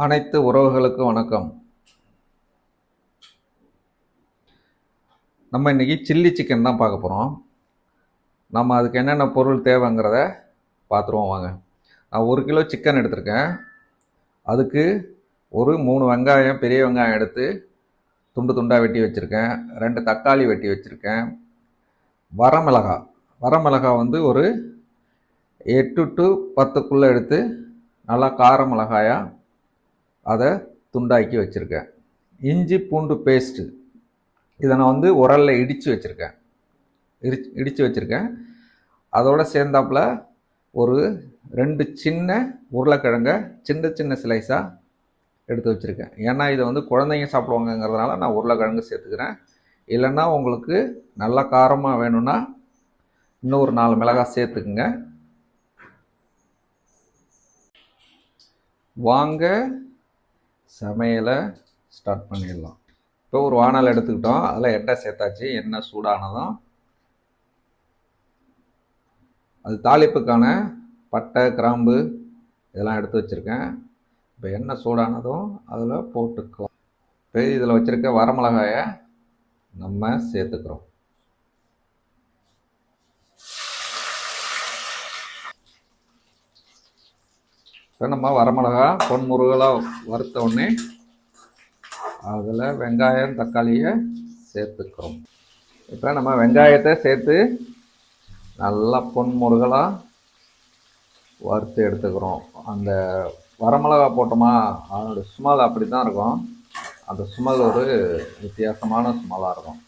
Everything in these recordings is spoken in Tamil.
அனைத்து உறவுகளுக்கும் வணக்கம். நம்ம இன்றைக்கி சில்லி சிக்கன் தான் பார்க்க போகிறோம் நம்ம அதுக்கு என்னென்ன பொருள் தேவைங்கிறத பார்த்துருவோம் வாங்க. நான் ஒரு கிலோ சிக்கன் எடுத்திருக்கேன். அதுக்கு ஒரு மூணு வெங்காயம் பெரிய வெங்காயம் எடுத்து துண்டு துண்டாக வெட்டி வச்சுருக்கேன். ரெண்டு தக்காளி வெட்டி வச்சுருக்கேன். வரமிளகா வரமிளகா வந்து ஒரு எட்டு டு பத்துக்குள்ளே எடுத்து நல்லா கார மிளகாயாக அதை துண்டாக்கி வச்சுருக்கேன். இஞ்சி பூண்டு பேஸ்ட்டு இதை நான் வந்து உரலில் இடித்து வச்சுருக்கேன். இடிச்சு இடித்து வச்சுருக்கேன். அதோட சேர்ந்தாப்புல ஒரு ரெண்டு சின்ன உருளைக்கிழங்கை சின்ன சின்ன ஸ்லைஸாக எடுத்து வச்சுருக்கேன். ஏன்னா இதை வந்து குழந்தைங்க சாப்பிடுவாங்கங்கிறதுனால நான் உருளைக்கிழங்கு சேர்த்துக்கிறேன். இல்லைன்னா உங்களுக்கு நல்ல காரமாக வேணும்னா இன்னும் ஒரு நாலு மிளகாய் சேர்த்துக்குங்க. வாங்க சமையலை ஸ்டார்ட் பண்ணிடலாம். இப்போ ஒரு வானல் எடுத்துக்கிட்டோம். அதில் எண்ணெய் சேர்த்தாச்சு. எண்ணெய் சூடானதும் அது தாளிப்புக்கான பட்டை கிராம்பு இதெல்லாம் எடுத்து வச்சுருக்கேன். இப்போ எண்ணெய் சூடானதும் அதில் போட்டுக்கலாம். இப்போ இதில் வச்சுருக்க வரமிளகாயை நம்ம சேர்த்துக்கிறோம். நம்ம வரமிளகா பொன்முருகலாக வறுத்த உடனே அதில் வெங்காயம் தக்காளியை சேர்த்துக்கிறோம். இப்போ நம்ம வெங்காயத்தை சேர்த்து நல்லா பொன்முருகலாக வறுத்து எடுத்துக்கிறோம். அந்த வரமிளகா போட்டோமா அதோடய ஸ்மெல் அப்படி தான் இருக்கும். அந்த ஸ்மெல் ஒரு வித்தியாசமான ஸ்மெல்லாக இருக்கும்.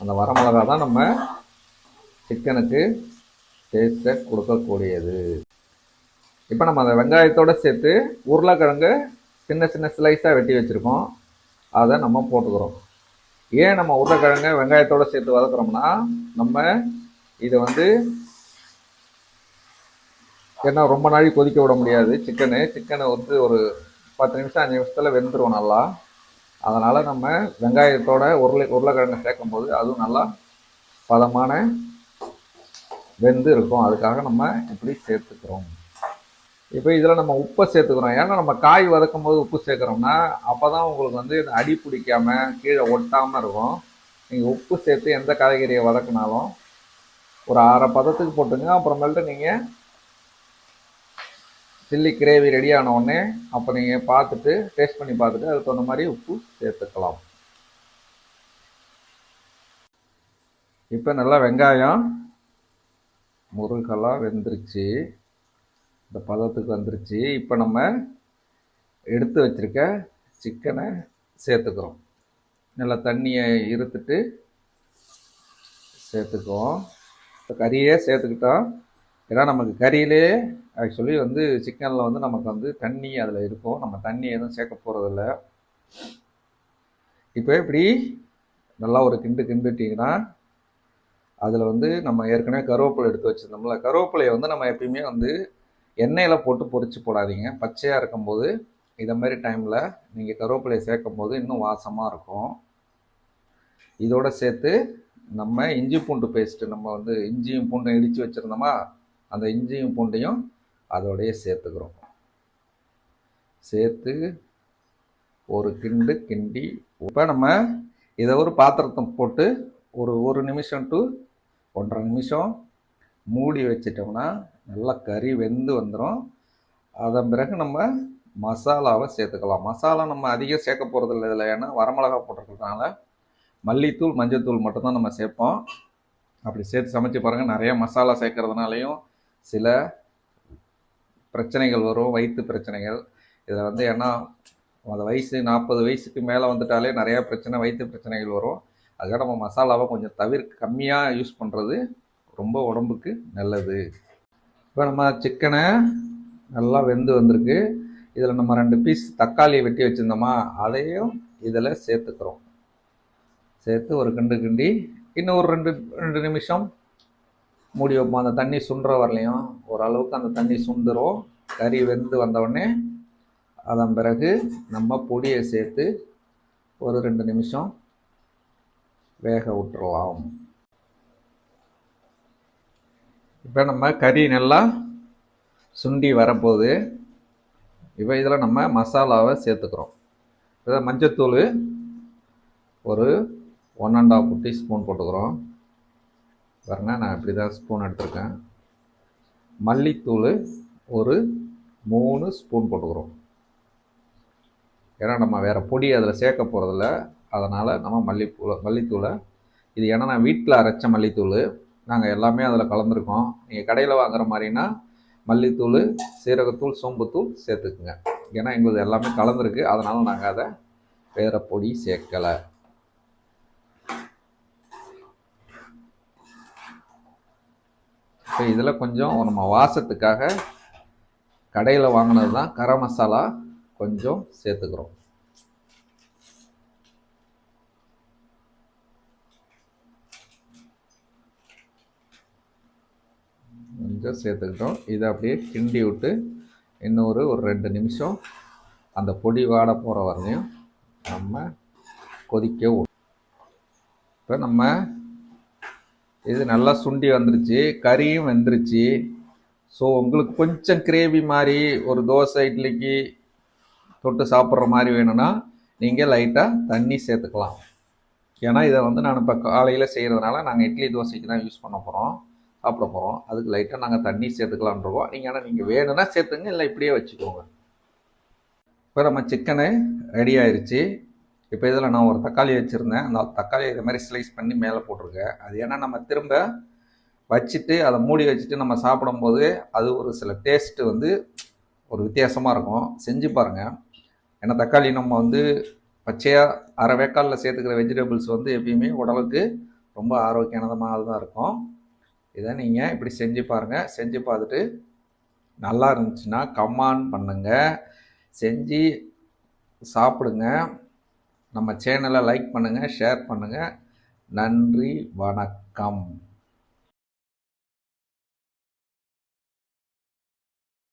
அந்த வரமிளகா தான் நம்ம சிக்கனுக்கு டேஸ்ட்டை கொடுக்கக்கூடியது. இப்போ நம்ம அந்த வெங்காயத்தோடு சேர்த்து உருளைக்கிழங்கு சின்ன சின்ன ஸ்லைஸாக வெட்டி வச்சுருக்கோம். அதை நம்ம போட்டுக்கிறோம். ஏன் நம்ம உருளைக்கிழங்கு வெங்காயத்தோடு சேர்த்து வதக்குறோம்னா நம்ம இதை வந்து ஏன்னா ரொம்ப நாளைக்கு கொதிக்க விட முடியாது. சிக்கனு சிக்கனை வந்து ஒரு பத்து நிமிஷம் அஞ்சு நிமிஷத்தில் வெந்துடும் நல்லா. அதனால் நம்ம வெங்காயத்தோட உருளை உருளைக்கிழங்கு சேர்க்கும் போது அதுவும் நல்லா பதமான வெந்து இருக்கும் அதுக்காக நம்ம இப்படி சேர்த்துக்கிறோம். இப்போ இதில் நம்ம உப்பை சேர்த்துக்கிறோம். ஏன்னா நம்ம காய் வதக்கும் போது உப்பு சேர்க்குறோம்னா அப்போ தான் உங்களுக்கு வந்து இந்த அடி பிடிக்காமல் கீழே ஒட்டாமல் இருக்கும். நீங்கள் உப்பு சேர்த்து எந்த காய்கறியை வதக்கினாலும் ஒரு அரை பதத்துக்கு போட்டுங்க. அப்புறமேல்ட்டு நீங்கள் சில்லி கிரேவி ரெடி ஆன உடனே அப்போ நீங்கள் பார்த்துட்டு டேஸ்ட் பண்ணி பார்த்துட்டு அதுக்கு தகுந்த மாதிரி உப்பு சேர்த்துக்கலாம். இப்போ நல்லா வெங்காயம் முருகலாக வெந்துருச்சு. இந்த பதத்துக்கு வந்துருச்சு. இப்போ நம்ம எடுத்து வச்சுருக்க சிக்கனை சேர்த்துக்கிறோம். நல்லா தண்ணியை இருத்துட்டு சேர்த்துக்குவோம். இப்போ கறியே சேர்த்துக்கிட்டோம் ஏன்னா நமக்கு கறியிலே ஆக்சுவலி வந்து சிக்கனில் வந்து நமக்கு வந்து தண்ணி அதில் இருக்கும். நம்ம தண்ணி எதுவும் சேர்க்க போகிறதில்ல இப்போ இப்படி நல்லா ஒரு கிண்டு கிண்டுட்டிங்கன்னா அதில் வந்து நம்ம ஏற்கனவே கருவேப்பிலை எடுத்து வச்சுருந்தோம்ல கருவேப்பிலையை வந்து நம்ம எப்பயுமே வந்து எண்ணெயில் போட்டு பொரிச்சு போடாதீங்க. பச்சையாக இருக்கும்போது இதை மாதிரி டைமில் நீங்கள் கருவேப்பிலையை சேர்க்கும் போது இன்னும் வாசமாக இருக்கும். இதோடு சேர்த்து நம்ம இஞ்சி பூண்டு பேஸ்ட்டு நம்ம வந்து இஞ்சியும் பூண்டும் இடித்து வச்சுருந்தோமா அந்த இஞ்சியும் பூண்டையும் அதோடையே சேர்த்துக்கிறோம். சேர்த்து ஒரு கிண்டு கிண்டி இப்போ நம்ம இதை ஒரு பாத்திரத்தை போட்டு ஒரு ஒரு நிமிஷம் டு ஒன்றரை நிமிஷம் மூடி வச்சிட்டோம்னா நல்லா கறி வெந்து வந்துடும் அதன் பிறகு நம்ம மசாலாவை சேர்த்துக்கலாம். மசாலா நம்ம அதிகம் சேர்க்க போகிறதில்ல இதில். ஏன்னா வரமிளகா போட்டிருக்கிறதுனால மல்லித்தூள் மஞ்சத்தூள் மட்டும்தான் நம்ம சேர்ப்போம். அப்படி சேர்த்து சமைச்சு பாருங்கள் நிறைய மசாலா சேர்க்கறதுனாலையும் சில பிரச்சனைகள் வரும். வயிற்று பிரச்சனைகள். இதில் வந்து ஏன்னா அந்த வயசு நாற்பது வயசுக்கு மேலே வந்துட்டாலே நிறையா பிரச்சனை வயிற்று பிரச்சனைகள் வரும். அதுக்காக நம்ம மசாலாவை கொஞ்சம் தவிர்க்க கம்மியாக யூஸ் பண்ணுறது ரொம்ப உடம்புக்கு நல்லது. இப்போ நம்ம சிக்கனை நல்லா வெந்து வந்திருக்கு. இதில் நம்ம ரெண்டு பீஸ் தக்காளியை வெட்டி வச்சுருந்தோமா அதையும் இதில் சேர்த்துக்கிறோம். சேர்த்து ஒரு கிண்டு கிண்டி இன்னும் ஒரு ரெண்டு ரெண்டு நிமிஷம் மூடி வைப்போம். அந்த தண்ணி சுண்டுற வரலையும். ஓரளவுக்கு அந்த தண்ணி சுண்டுரும். கறி வெந்து வந்தவுடனே அதன் பிறகு நம்ம பொடியை சேர்த்து ஒரு ரெண்டு நிமிஷம் வேக விட்டுறலாம் இப்போ நம்ம கறி நல்லா சுண்டி வரப்போகுது. இப்போ இதில் நம்ம மசாலாவை சேர்த்துக்கிறோம். இதில் மஞ்சத்தூள் ஒரு ஒன் அண்ட் ஆஃப் டீஸ்பூன் போட்டுக்கிறோம். பாருங்க நான் இப்படி தான் ஸ்பூன் எடுத்திருக்கேன். மல்லித்தூள் ஒரு மூணு ஸ்பூன் போட்டுக்கிறோம். ஏன்னா நம்ம வேறு பொடி அதில் சேர்க்க போகிறதில்ல அதனால் நம்ம மல்லிப்பூ மல்லித்தூளை இது ஏன்னா நான் வீட்டில் அரைச்ச மல்லித்தூள் நாங்கள் எல்லாமே அதில் கலந்துருக்கோம். நீங்கள் கடையில் வாங்குற மாதிரினா மல்லித்தூள் சீரகத்தூள் சோம்புத்தூள் சேர்த்துக்குங்க. ஏன்னா எங்களுது எல்லாமே கலந்துருக்கு. அதனால் நாங்கள் அதை வேறு பொடி சேர்க்கலை. இப்போ இதில் கொஞ்சம் நம்ம வாசத்துக்காக கடையில் வாங்கினது தான் கரம் மசாலா கொஞ்சம் சேர்த்துக்கிறோம். கொஞ்சம் சேர்த்துக்கிட்டோம். இதை அப்படியே கிண்டி விட்டு இன்னொரு ஒரு ரெண்டு நிமிஷம் அந்த பொடி வாட போகிற வரையும் நம்ம கொதிக்க விடும் இப்போ நம்ம இது நல்லா சுண்டி வந்துருச்சு கறியும் வெந்துருச்சு. ஸோ உங்களுக்கு கொஞ்சம் கிரேவி மாதிரி ஒரு தோசை இட்லிக்கு தொட்டு சாப்பிட்ற மாதிரி வேணும்னா நீங்கள் லைட்டாக தண்ணி சேர்த்துக்கலாம். ஏன்னா இதை வந்து நான் இப்போ காலையில் செய்கிறதுனால நாங்கள் இட்லி தோசைக்கு தான் யூஸ் பண்ண போகிறோம் சாப்பிட போகிறோம் அதுக்கு லைட்டாக நாங்கள் தண்ணி சேர்த்துக்கலான் இருக்கோம். நீங்கள் ஆனால் நீங்கள் வேணும்னா சேர்த்துங்க இல்லை இப்படியே வச்சுக்கோங்க. இப்போ நம்ம சிக்கனு ரெடி ஆயிடுச்சு இப்போ இதில் நான் ஒரு தக்காளி வச்சுருந்தேன். அந்த தக்காளியை இது மாதிரி ஸ்லைஸ் பண்ணி மேலே போட்டிருக்கேன். அது ஏன்னா நம்ம திரும்ப வச்சுட்டு அதை மூடி வச்சுட்டு நம்ம சாப்பிடும்போது அது ஒரு சில டேஸ்ட்டு வந்து ஒரு வித்தியாசமாக இருக்கும். செஞ்சு பாருங்கள் ஏன்னா தக்காளி நம்ம வந்து பச்சையாக அரை வேக்காலில் சேர்த்துக்கிற வெஜிடபிள்ஸ் வந்து எப்பயுமே உடலுக்கு ரொம்ப ஆரோக்கியமானதாக தான் இருக்கும். இதை நீங்கள் இப்படி செஞ்சு பாருங்கள் செஞ்சு பார்த்துட்டு நல்லா இருந்துச்சுன்னா கம்மான் பண்ணுங்கள் செஞ்சு சாப்பிடுங்க. நம்ம சேனலை லைக் பண்ணுங்கள் ஷேர் பண்ணுங்கள் நன்றி வணக்கம்.